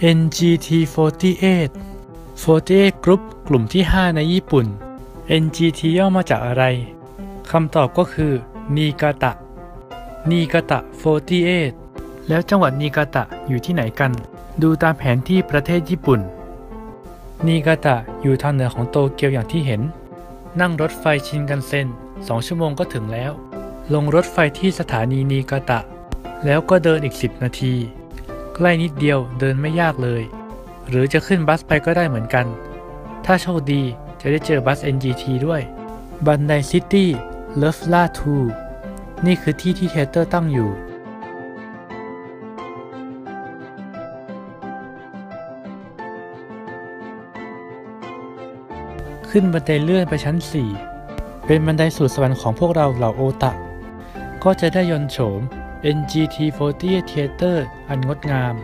NGT48 48 Group กลุ่มที่ 5 ในญี่ปุ่น NGT ย่อมาจากอะไร คำตอบก็คือ นีกาตะ นีกาตะ 48 แล้วจังหวัดนีกาตะอยู่ที่ไหนกัน ดูตามแผนที่ประเทศญี่ปุ่น นีกาตะอยู่ทางเหนือของโตเกียวอย่างที่เห็น นั่งรถไฟชินกันเซ็นสองชั่วโมงก็ถึงแล้ว ลงรถไฟที่สถานีนีกาตะ แล้วก็เดินอีก 10 นาที ใกล้นิดเดียวเดินไม่ยากเลย หรือจะขึ้นบัสไปก็ได้เหมือนกัน ถ้าโชคดีจะได้เจอบัส NGT ด้วย บันไดซิตี้เลิฟล่าทูนี่คือที่ที่เทเตอร์ตั้งอยู่ ขึ้นบันไดเลื่อนไปชั้น 4 เป็นบันไดสู่สวรรค์ของพวกเราเหล่าโอตะ ก็จะได้ยนโฉม NGT48 Theater อันงดงาม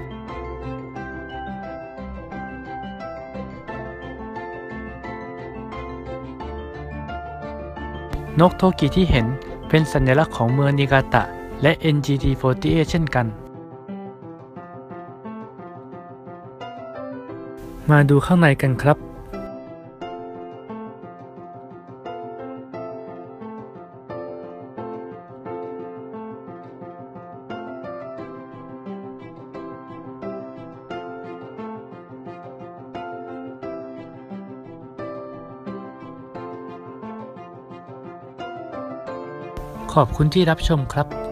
นกโทกิที่เห็นเป็นสัญลักษณ์ของเมืองนิกาตะ และ NGT48 เช่นกัน มาดูข้างในกันครับ ขอบคุณที่รับชมครับ